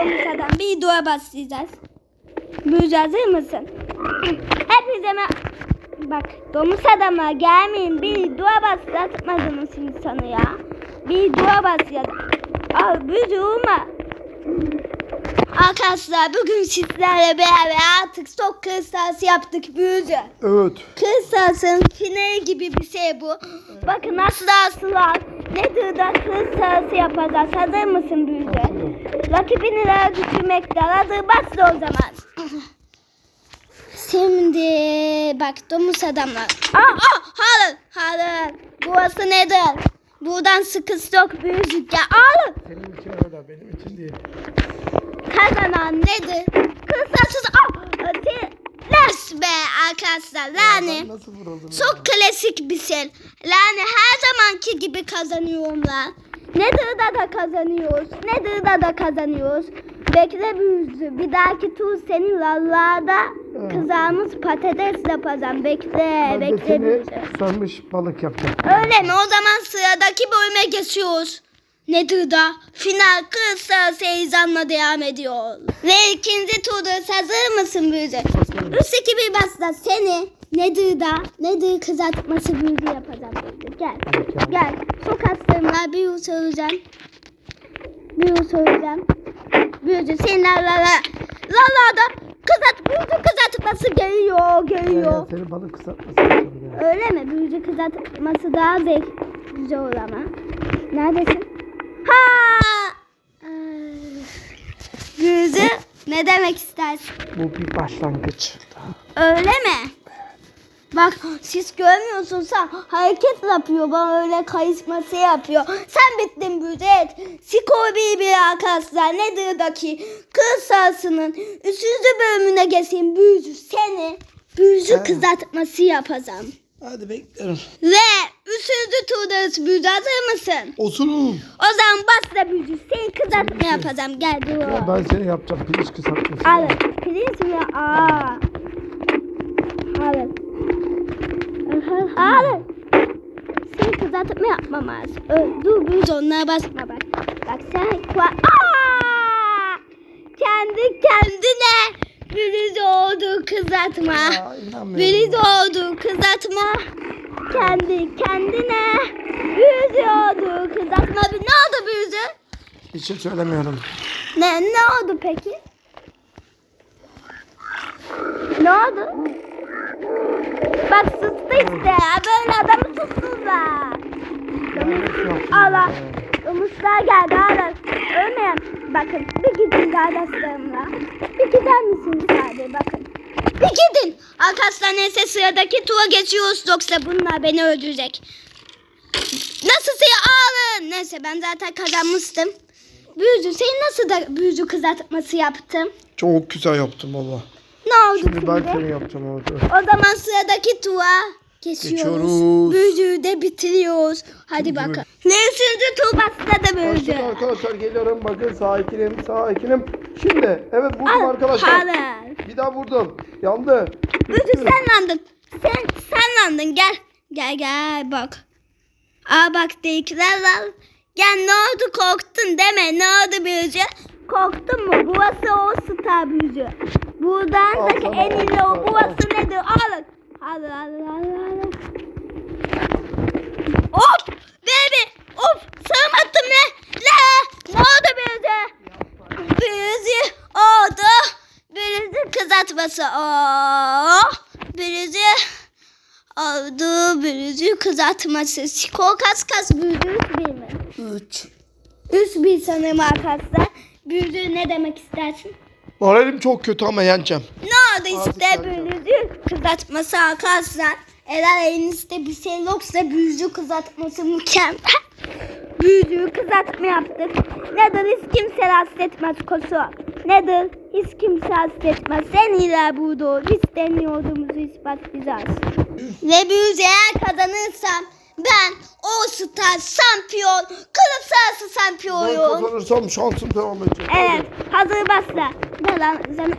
adam bir dua başlayacağız. Büyücü hazır mısın? Hepinize Bak domuz adama gelmeyin bir dua başlatmadınız insanı ya. Bir dua başlayalım. Al büyücü olma. Arkadaşlar bugün sizlerle beraber artık çok kırsası yaptık büyücü. Evet. Kırsasın finali gibi bir şey bu. Bakın nasıl aslılar. Nedir da kırsası yapacağız. Hazır mısın büyücü? Rakibini de düşürmekte. Hazır başla o zaman. Şimdi bak domuz adamlar. Aa, aa, hayır, hayır. Burası nedir? Buradan sıkıntı yok büyücük ya. Alın. Senin için öyle benim için değil. Kazanan nedir? Kırsasız. Aa, hadi. Las be arkadaşlar. Yani. Nasıl vuruldum Çok klasik bir şey. Yani her zamanki gibi kazanıyorum lan. Nedir da da kazanıyoruz. Nedir da da kazanıyoruz. Bekle büyüzü. Bir dahaki tur senin lallarda Evet. kızarmış patates yapacağım. Bekle, Ben bekle büyüzü. sarmış balık yapacağım. Öyle mi? O zaman sıradaki bölüme geçiyoruz. Nedir da? Final kısa heyecanla devam ediyor. Ve ikinci turda hazır mısın büyücü? Üstteki bir basla seni nedir da nedir kızartması büyücü yapacağım. Gel. Gel. Çok var. Bir yıl söyleyeceğim. Bir yıl söyleyeceğim. Büyücü senin la la la. La la da kızart, büyücü kızartması geliyor, geliyor. Ee, seni balık ya. Öyle mi? Büyücü kızartması daha zevk güzel olur ama. Neredesin? Ha! Ee, Büyücü ne demek istersin? Bu bir başlangıç. Öyle mi? Bak siz görmüyorsun sen hareket yapıyor bana öyle karizması yapıyor. Sen bittin Büzet. Skor bir arkadaşlar nedir daki kız sahasının üçüncü bölümüne geçeyim büyücü seni büyücü kızartması yapacağım. Hadi bekliyorum. Ve üçüncü turdayız büyücü hazır mısın? Osunum. O zaman basla büyücü seni kızartma yapacağım gel dur. Ya ben seni yapacağım pirinç kısaltması. Alın. Pirinç mi? Aa. Alın. Alın. Seni kızartma yapmam lazım. Dur biz onlara basma bak. Bak sen kua... Aa! Kendi kendine biriz oldu kızartma. Biriz oldu kızartma. Kendi kendine biriz oldu kızartma. Ne oldu birizi? Hiç şey söylemiyorum. Ne, ne oldu peki? Ne oldu? Bak sustu işte. Böyle adamı susturlar. Allah. Umuslar geldi hala. Ölmeyen. Bakın bir gidin kardeşlerimle. Bir gider misiniz hadi bakın. Gidin. Arkadaşlar neyse sıradaki tura geçiyoruz. Yoksa bunlar beni öldürecek. Nasıl alın? Neyse ben zaten kazanmıştım. Büyücü seni nasıl da büyücü kızartması yaptım? Çok güzel yaptım valla. Ne oldu Şimdi şimdi? ben seni yapacağım orada. O zaman sıradaki tura geçiyoruz. Geçiyoruz. Büyücüyü de bitiriyoruz. Hadi Şimdi bakalım. Ne üçüncü tur başladı büyücü. Başladı arkadaşlar geliyorum. Bakın sakinim sakinim. Şimdi evet vurdum arkadaşlar. Hayır. Bir daha vurdum. Yandı. Büyücü sen landın. Sen, sen landın gel. Gel gel bak. Aa bak değikler lan. Gel ne oldu korktun deme. Ne oldu büyücü? Korktun mu? Burası o star büyücü. Buradan da en iyi o. Burası nedir? Alın. Alın alın alın alın. Hop! Baby! Of! Sığmattım ne? La! Ne oldu büyücü? Büyücü oldu. Büyücü kızartması. Oh! Büyücü oldu. Büyücü kızartması. Skor kaç kaç büyücü? Üç bir mi? 3. Üç bir sanırım arkadaşlar. Büyücü ne demek istersin? Moralim çok kötü ama yeneceğim. Ne oldu işte büyücü kızartması arkadaşlar. Eğer elinizde bir şey yoksa büyücü kızartması mükemmel. Büyücü kızartma yaptık. Nedir hiç kimse rahatsız etmez kosu. Nedir hiç kimse rahatsız etmez. Sen iler burada. Biz deniyordumuzu ispatlayacağız. Ve büyücü eğer kazanırsam ben o star şampiyon, kılıç sahası Ben şampiyonuyum. kazanırsam şansım devam edecek. Evet, hazır basla. Ne lan sen?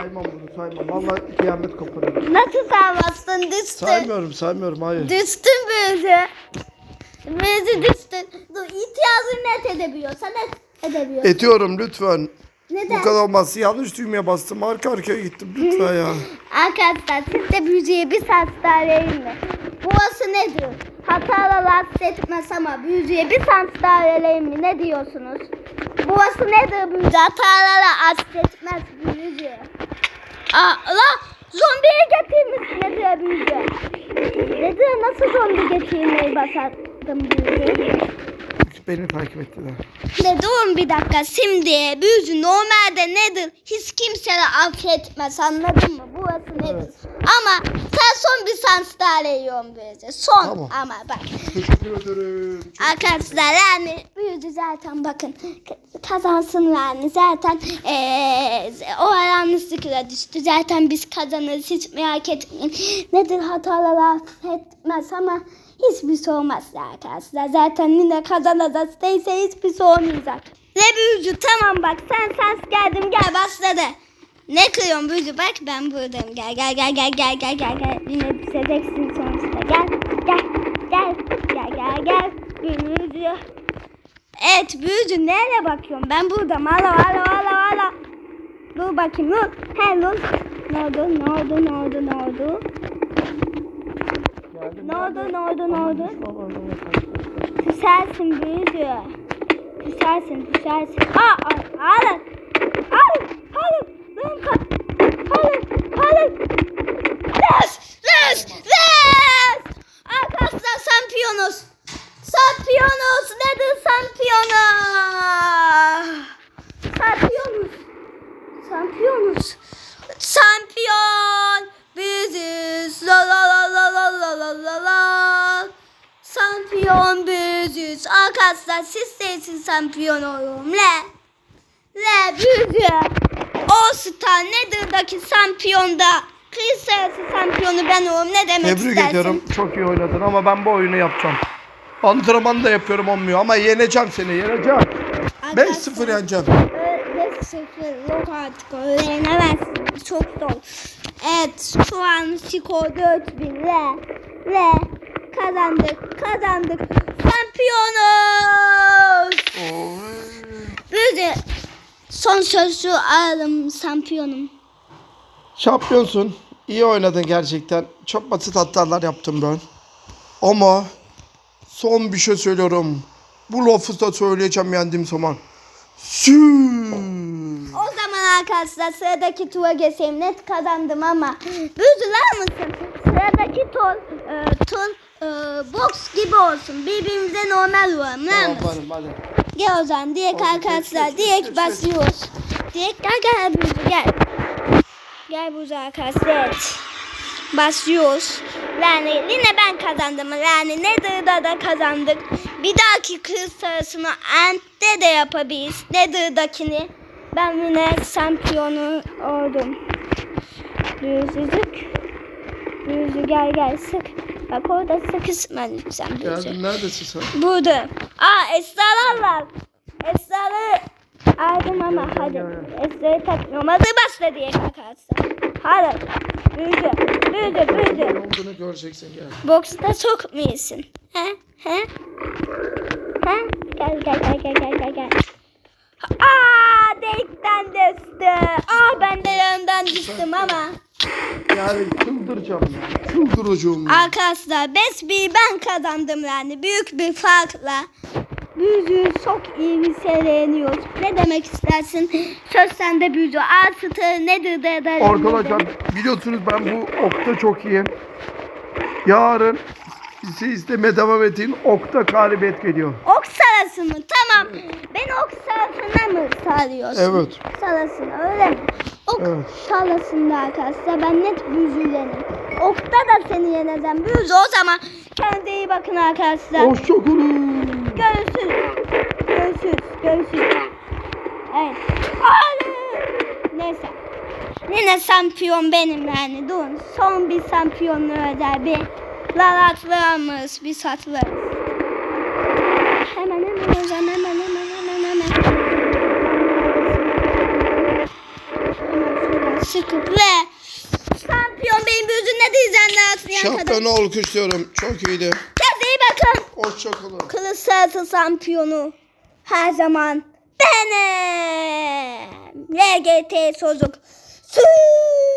Saymam bunu saymam. Vallahi kıyamet koparır. Nasıl sen bastın düştün? Saymıyorum saymıyorum hayır. Düştün büyücü. Büyücü düştü. Dur itirazını net edebiliyorsan et edebiliyorsun. Etiyorum lütfen. Neden? Bu kadar olmazsa yanlış düğmeye bastım. Arka arkaya gittim lütfen ya. Arkadaşlar siz de büyücüye bir saat daha verin mi? Burası ne diyor? Hatalı rahatsız etmez ama büyücüye bir saat daha vereyim mi? Ne diyorsunuz? Burası nedir büyücü? Hatalı rahatsız etmez büyücü. Aa, la zombiyi getirmiş ne diyor büyücü? Ne diyor nasıl zombi getirmeyi başardım büyücü? Beni takip ettiler. Ne durun bir dakika şimdi büyücü normalde nedir? Hiç kimseyi affetmez anladın mı? Burası nedir? Evet. Ama sen son bir şans daha veriyorum büyücü. Son Tamam. ama bak. Teşekkür ederim. Arkadaşlar yani büyücü zaten bakın kazansın yani zaten eee, o yanlışlıkla düştü. Zaten biz kazanırız hiç merak etmeyin. Nedir hatalar affetmez ama hiçbir şey olmaz arkadaşlar. Zaten yine kazanacağız. Neyse hiçbir şey olmayacak. Ne büyücü tamam bak sen sen geldim gel başladı. Ne kırıyorsun büyücü bak ben buradayım. Gel gel gel gel gel gel gel gel. Yine düşeceksin sonuçta. Gel gel gel gel gel gel. Büyücü. Evet büyücü nereye bakıyorum? Ben buradayım. Hala hala hala hala. Dur bakayım dur. He dur. Ne oldu ne oldu ne oldu ne oldu? Ne oldu ne oldu ne oldu? Küsersin büyücü. Küsersin küsersin. Aa aa alın. Alın. Alın. Alın. Alın. Res. Res. Res. Arkadaşlar şampiyonuz. Şampiyonuz. Nedir şampiyonuz? Şampiyonuz. Şampiyonuz. Şampiyon. Biziz. La la la la la la la la. Şampiyon biziz. Arkadaşlar siz değilsiniz şampiyon olurum. Le. Le büyücü. O Star Nether'daki şampiyonda Kristal'si şampiyonu ben olurum. Ne demek Tebrik istersin? ediyorum. Çok iyi oynadın ama ben bu oyunu yapacağım. Antrenman da yapıyorum olmuyor ama yeneceğim seni yeneceğim. 5-0 yeneceğim. 5-0 yok artık öyle yenemezsin. Çok zor. Evet şu an skor 4-1 ve ve kazandık kazandık. Şampiyonuz. Böyle son sözü aldım şampiyonum. Şampiyonsun. İyi oynadın gerçekten. Çok basit hatalar yaptım ben. Ama son bir şey söylüyorum. Bu lafı da söyleyeceğim yendiğim zaman. Sü. O zaman arkadaşlar sıradaki tura geçeyim. Net kazandım ama. Büzüler mısın? Sıradaki tur, e, e, box gibi olsun. Birbirimize normal vuralım. Tamam benim hadi. Gel o zaman direkt Hadi, arkadaşlar geç, geç, direkt geç, basıyoruz. Direkt gel gel Büzü gel. Gel Büzü arkadaşlar. Evet. Basıyoruz. Yani yine ben kazandım. Yani Nether'da da kazandık. Bir dahaki kız sırasını Ant'te de yapabiliriz. Nether'dakini. Ben yine şampiyonu oldum. Büyücük. Büyücü gel gel sık. Bak orada lütfen büyücü. Geldin neredesin sen? Burada. Aa esralar var. Esrarı aldım ama hadi. Esrarı takmıyorum. Hadi başla diye arkadaşlar. Hadi. Büyüdü. Büyüdü. Ne Büyüdü. olduğunu göreceksin gel. Boksta çok mu iyisin? He? He? He? Gel gel gel gel gel gel gel. Aa delikten düştü. Aa ben de yanından düştüm ama. Çıldıracağım ya. Çıldıracağım. ya. Arkadaşlar 5-1 ben kazandım yani büyük bir farkla. Büyücü çok iyi bir sereniyoruz. Ne demek istersin? Söz sende büyücü. Artı nedir de de Arkadaşlar biliyorsunuz ben bu okta çok iyiyim. Yarın siz izlemeye devam edin. Okta galibiyet geliyor. Ok sarası mı? Tamam. Ben ok sarasına mı sarıyorsun? Evet. Sarasına öyle mi? Ok Evet. sarasında arkadaşlar ben net büyücüylerim. Okta da seni yeneceğim. Büyücü o zaman kendinize iyi bakın arkadaşlar. Hoşçakalın. Görüşürüz. Görüşürüz. Görüşürüz. Evet. Hayır. Neyse. Yine şampiyon benim yani. Durun. Son bir şampiyonluğu özel bir lalatlarımız. Bir satlarız. Hemen hemen hocam hemen çıkıp ve şampiyon benim gözümle dizenden atlayan kadın. Şampiyon alkışlıyorum. Çok iyiydi. Kendinize iyi bakın. Hoşçakalın. Kılıç Sarısı şampiyonu her zaman benim. LGT çocuk. Süüüü.